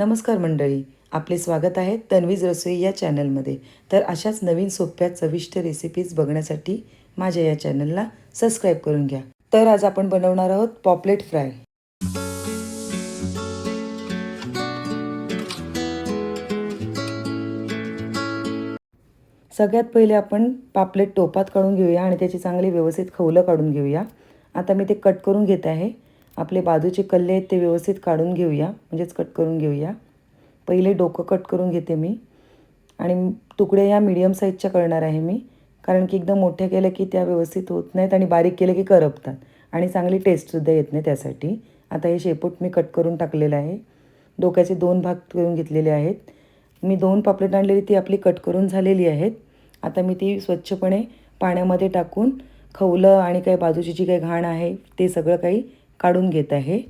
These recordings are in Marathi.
नमस्कार मंडळी आपले स्वागत आहे तन्वीज रसोई या चॅनलमध्ये. तर अशाच नवीन सोप्या चविष्ट रेसिपीज बघण्यासाठी माझ्या या चॅनलला सबस्क्राईब करून घ्या. तर आज आपण बनवणार आहोत पॉपलेट फ्राय सगळ्यात पहिले आपण पापलेट टोपात काढून घेऊया आणि त्याची चांगली व्यवस्थित खवलं काढून घेऊया. आता मी ते कट करून घेत आहे. आपले बाजूचे कल्ले आहेत ते व्यवस्थित काढून घेऊया. म्हणजेच कट करून घेऊया. पहिले डोकं कट करून घेते मी. आणि तुकडे या मीडियम साईजच्या करणार आहे मी. कारण की एकदम मोठ्या केल्या की त्या व्यवस्थित होत नाहीत आणि बारीक केलं की करपतात. आणि चांगली टेस्टसुद्धा येत नाही त्यासाठी. आता हे शेपूट मी कट करून टाकलेलं आहे. डोक्याचे दोन भाग करून घेतलेले आहेत. मी दोन पापलेट आणलेली ती आपली कट करून झालेली आहेत. आता मी ती स्वच्छपणे पाण्यामध्ये टाकून खवलं आणि काही बाजूची जी काही घाण आहे ते सगळं काही काढून घेत आहे.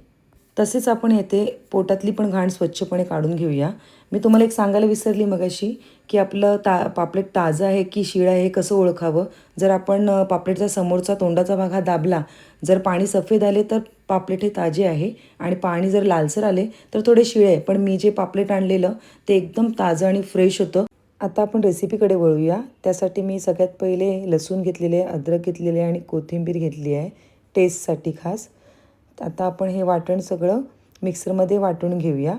तसेच आपण येथे पोटातली पण घाण स्वच्छपणे काढून घेऊया. मी तुम्हाला एक सांगायला विसरली मगाशी की आपलं ता पापलेट ताजं आहे की शिळ आहे हे कसं ओळखावं? जर आपण पापलेटचा समोरचा तोंडाचा भाग हा दाबला जर पाणी सफेद आले तर पापलेट हे ताजे आहे आणि पाणी जर लालसर आले तर थोडे शिळे आहे. पण मी जे पापलेट आणलेलं ते एकदम ताजं आणि फ्रेश होतं. आता आपण रेसिपीकडे वळूया. त्यासाठी मी सगळ्यात पहिले लसूण घेतलेले आहे अद्रक घेतलेले आहे आणि कोथिंबीर घेतली आहे टेस्टसाठी खास. आता आपण हे वाटण सगळं मिक्सरमध्ये वाटून घेऊया.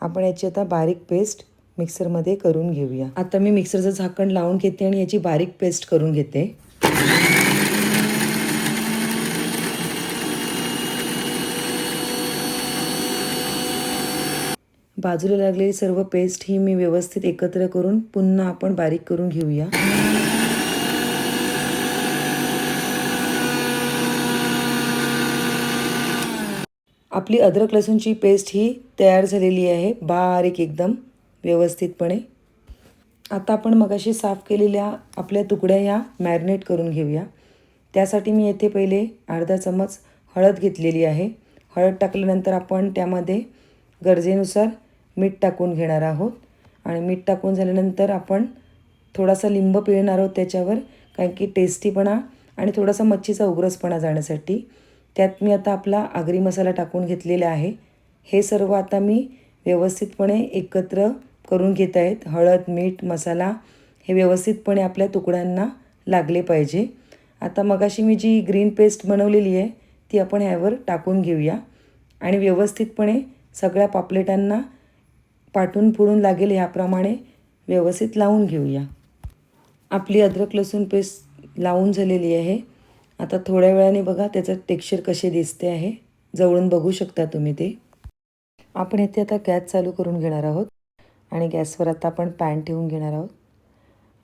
आपण याची आता बारीक पेस्ट मिक्सरमध्ये करून घेऊया. आता मी मिक्सरचं झाकण लावून घेते आणि याची बारीक पेस्ट करून घेते. बाजूला लागलेली सर्व पेस्ट ही मी व्यवस्थित एकत्र करून पुन्हा आपण बारीक करून घेऊया. आपली अद्रक लसूणची पेस्ट ही तयार झालेली आहे बारीक एकदम व्यवस्थितपणे. आता आपण मगाशी साफ केलेल्या आपल्या तुकड्या या मॅरिनेट करून घेऊया. त्यासाठी मी येथे पहिले अर्धा चमच हळद घेतलेली आहे. हळद टाकल्यानंतर आपण त्यामध्ये गरजेनुसार मीठ टाकून घेणार आहोत. आणि मीठ टाकून झाल्यानंतर आपण थोडासा लिंब पिळणार आहोत त्याच्यावर कारण की टेस्टीपणा आणि थोडासा मच्छीचा उग्रसपणा जाण्यासाठी. त्यात मी आता आपला आगरी मसाला टाकून घेतलेला आहे. हे सर्व आता मी व्यवस्थितपणे एकत्र करून घेत आहेत. हळद मीठ मसाला हे व्यवस्थितपणे आपल्या तुकड्यांना लागले पाहिजे. आता मगाशी मी जी ग्रीन पेस्ट बनवलेली आहे ती आपण ह्यावर टाकून घेऊया. आणि व्यवस्थितपणे सगळ्या पापलेटांना पाठून पुढून लागेल ह्याप्रमाणे व्यवस्थित लावून घेऊया. आपली अद्रक लसूण पेस्ट लावून झालेली आहे. आता थोड्या वेळाने बघा त्याचं टेक्स्चर कसे दिसते आहे. जवळून बघू शकता तुम्ही ते. आपण येथे आता गॅस चालू करून घेणार आहोत. आणि गॅसवर आता आपण पॅन ठेवून घेणार आहोत.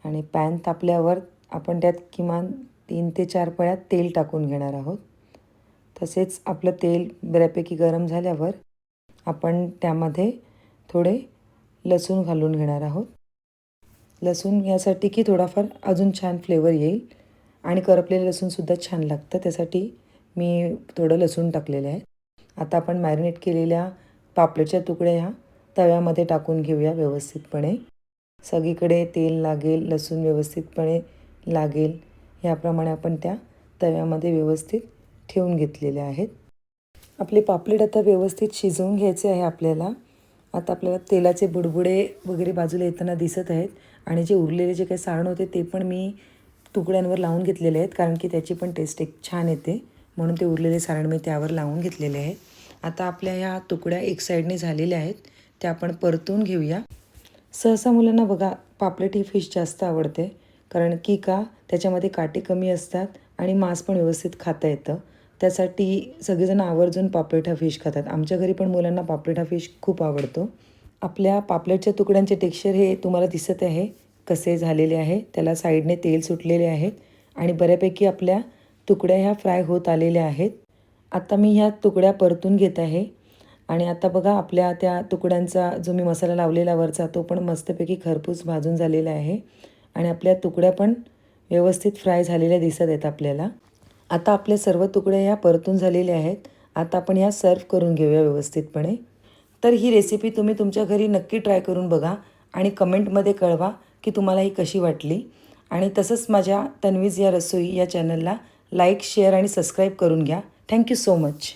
आणि पॅन तापल्यावर आपण त्यात किमान तीन ते चार पळ्यात तेल टाकून घेणार आहोत. तसेच आपलं तेल बऱ्यापैकी गरम झाल्यावर आपण त्यामध्ये थोडे लसूण घालून घेणार आहोत. लसूण यासाठी की थोडाफार अजून छान फ्लेवर येईल. आणि करपलेलं लसूणसुद्धा छान लागतं. त्यासाठी मी थोडं लसूण टाकलेलं आहे. आता आपण मॅरिनेट केलेल्या पापलेटच्या तुकड्या ह्या तव्यामध्ये टाकून घेऊया व्यवस्थितपणे. सगळीकडे तेल लागेल लसूण व्यवस्थितपणे लागेल. ह्याप्रमाणे आपण त्या तव्यामध्ये व्यवस्थित ठेवून घेतलेल्या आहेत. आपले पापलेट आता व्यवस्थित शिजवून घ्यायचे आहे आपल्याला. आता आपल्याला तेलाचे बुडबुडे वगैरे बाजूला येताना दिसत आहेत. आणि जे उरलेले जे काही सारण होते ते पण मी तुकड्यांवर लावून घेतलेले आहेत कारण की त्याची पण टेस्ट एक छान येते. म्हणून ते उरलेले सारण मी त्यावर लावून घेतलेले आहे. आता आपल्या ह्या तुकड्या एक साईडने झालेल्या आहेत त्या आपण परतून घेऊया. सहसा मुलांना बघा पापलेट ही फिश जास्त आवडते कारण की का त्याच्यामध्ये काटे कमी असतात आणि मांस पण व्यवस्थित खाता येतं. त्यासाठी सगळेजण आवर्जून पापलेट हा फिश खातात. आमच्या घरी पण मुलांना पापलेट हा फिश खूप आवडतो. आपल्या पापलेटच्या तुकड्यांचे टेक्स्चर हे तुम्हाला दिसत आहे. कसे झालेले आहे त्याला साईडने तेल सुटलेले आहेत आणि बऱ्यापैकी आपल्या तुकड्या ह्या फ्राय होत आलेल्या आहेत. आता मी ह्या तुकड्या परतून घेत आहे आणि आता बघा आपल्या त्या तुकड्यांचा जो मी मसाला लावलेला वरचा तो पण मस्तपैकी खरपूस भाजून झालेला आहे आणि आपल्या तुकड्या पण व्यवस्थित फ्राय झालेल्या दिसत आहेत आपल्याला. आता आपले सर्व तुकडे ह्या परतून झालेले आहेत. आता आपण ह्या सर्व करून घेऊया व्यवस्थितपणे. तर ही रेसिपी तुम्ही तुमच्या घरी नक्की ट्राय करून बघा आणि कमेंटमध्ये कळवा. की तुम्हाला ही कशी वाटली. आणि तसंच माझ्या तन्वीज या रसोई या चॅनलला लाईक शेअर आणि सबस्क्राईब करून घ्या. Thank you so much.